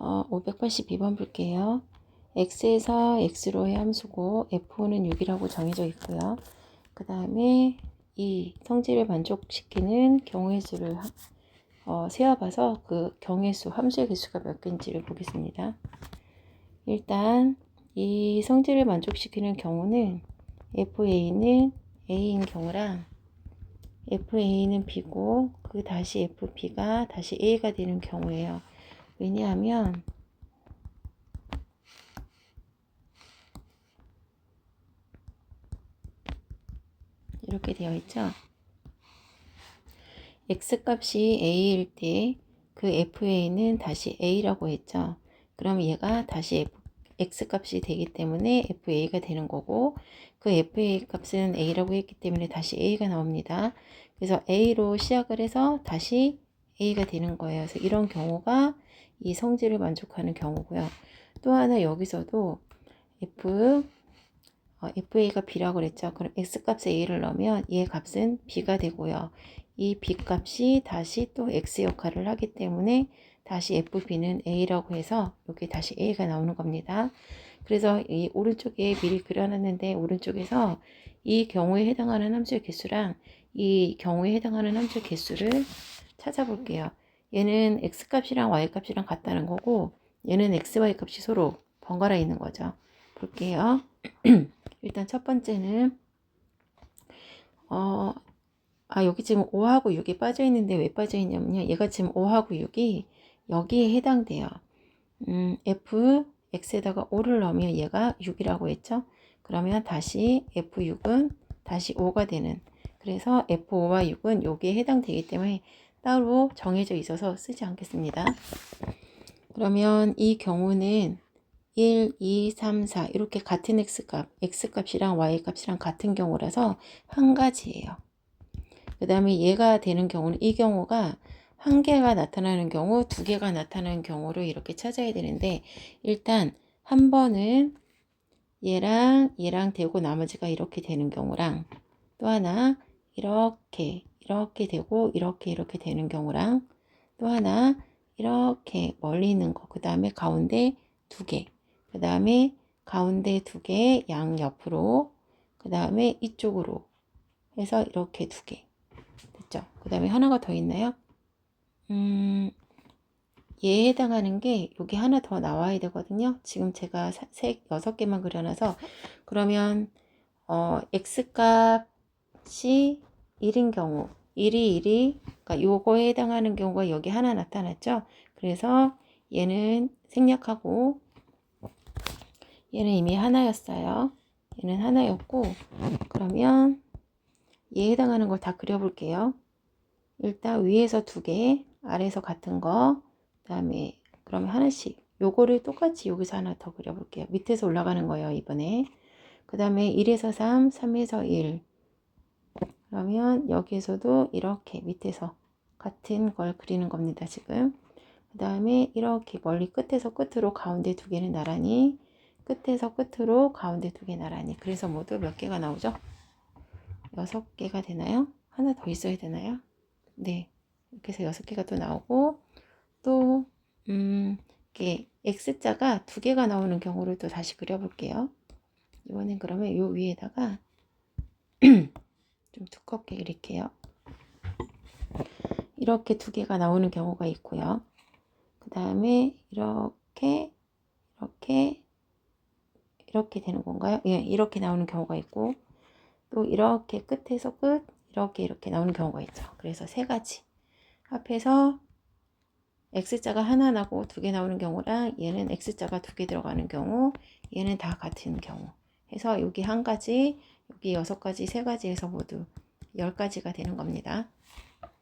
어, 582번 볼게요. x에서 x로의 함수고 f는 6이라고 정해져 있고요. 그 다음에 이 성질을 만족시키는 경우의 수를 하- 어, 세어봐서 그 경우의 수, 함수의 개수가 몇 개인지를 보겠습니다. 일단 이 성질을 만족시키는 경우는 FA는 A인 경우랑 FA는 B고 그 다시 FB가 다시 A가 되는 경우예요. 왜냐하면 이렇게 되어 있죠. x 값이 a일 때 그 fa는 다시 a라고 했죠. 그럼 얘가 다시 f, x 값이 되기 때문에 fa가 되는 거고 그 fa 값은 a라고 했기 때문에 다시 a가 나옵니다. 그래서 a로 시작을 해서 다시 a가 되는 거예요. 그래서 이런 경우가 이 성질을 만족하는 경우고요. 또 하나 여기서도 f 어, FA가 B라고 그랬죠. 그럼 X 값에 A를 넣으면 얘 값은 B가 되고요. 이 B 값이 다시 또 X 역할을 하기 때문에 다시 FB는 A라고 해서 여기 다시 A가 나오는 겁니다. 그래서 이 오른쪽에 미리 그려놨는데 오른쪽에서 이 경우에 해당하는 함수의 개수랑 이 경우에 해당하는 함수의 개수를 찾아볼게요. 얘는 X 값이랑 Y 값이랑 같다는 거고 얘는 X, Y 값이 서로 번갈아 있는 거죠. 볼게요. 일단 첫 번째는 어, 아 여기 지금 5하고 6이 빠져 있는데 왜 빠져 있냐면요. 얘가 지금 5하고 6이 여기에 해당돼요. 음, f x에다가 5를 넣으면 얘가 6이라고 했죠. 그러면 다시 f6은 다시 5가 되는 그래서 f5와 6은 여기에 해당되기 때문에 따로 정해져 있어서 쓰지 않겠습니다. 그러면 이 경우는 1, 2, 3, 4 이렇게 같은 x값, x값이랑 y값이랑 같은 경우라서 한 가지예요. 그 다음에 얘가 되는 경우는 이 경우가 한 개가 나타나는 경우, 두 개가 나타나는 경우로 이렇게 찾아야 되는데 일단 한 번은 얘랑 얘랑 되고 나머지가 이렇게 되는 경우랑 또 하나 이렇게 이렇게 되고 이렇게 이렇게 되는 경우랑 또 하나 이렇게 멀리 있는 거, 그 다음에 가운데 두 개, 그 다음에 가운데 두 개, 양 옆으로, 그 다음에 이쪽으로 해서 이렇게 두 개. 됐죠? 그 다음에 하나가 더 있나요? 음, 얘에 해당하는 게 여기 하나 더 나와야 되거든요. 지금 제가 사- 세, 여섯 개만 그려놔서 그러면 어, x 값이 1인 경우 1이 1이 그러니까 요거에 해당하는 경우가 여기 하나 나타났죠. 그래서 얘는 생략하고 얘는 이미 하나였어요. 얘는 하나였고 그러면 얘에 해당하는 걸 다 그려볼게요. 일단 위에서 두 개, 아래에서 같은 거, 그 다음에 그러면 하나씩 요거를 똑같이 여기서 하나 더 그려볼게요. 밑에서 올라가는 거예요, 이번에. 그 다음에 1에서 3, 3에서 1. 그러면 여기에서도 이렇게 밑에서 같은 걸 그리는 겁니다, 지금. 그 다음에 이렇게 멀리 끝에서 끝으로 가운데 두 개는 나란히, 끝에서 끝으로 가운데 두 개 나란히. 그래서 모두 몇 개가 나오죠? 여섯 개가 되나요? 하나 더 있어야 되나요? 네. 이렇게 해서 여섯 개가 또 나오고, 또, 음, 이렇게 X자가 두 개가 나오는 경우를 또 다시 그려볼게요. 이번엔 그러면 요 위에다가 좀 두껍게 그릴게요. 이렇게 두 개가 나오는 경우가 있고요. 그 다음에 이렇게, 이렇게, 이렇게 되는 건가요? 예, 이렇게 나오는 경우가 있고, 또 이렇게 끝에서 끝, 이렇게 이렇게 나오는 경우가 있죠. 그래서 세 가지. 합해서 X자가 하나 나고 두 개 나오는 경우랑 얘는 X자가 두 개 들어가는 경우, 얘는 다 같은 경우. 해서 여기 한 가지, 여기 여섯 가지, 세 가지 해서 모두 열 가지가 되는 겁니다.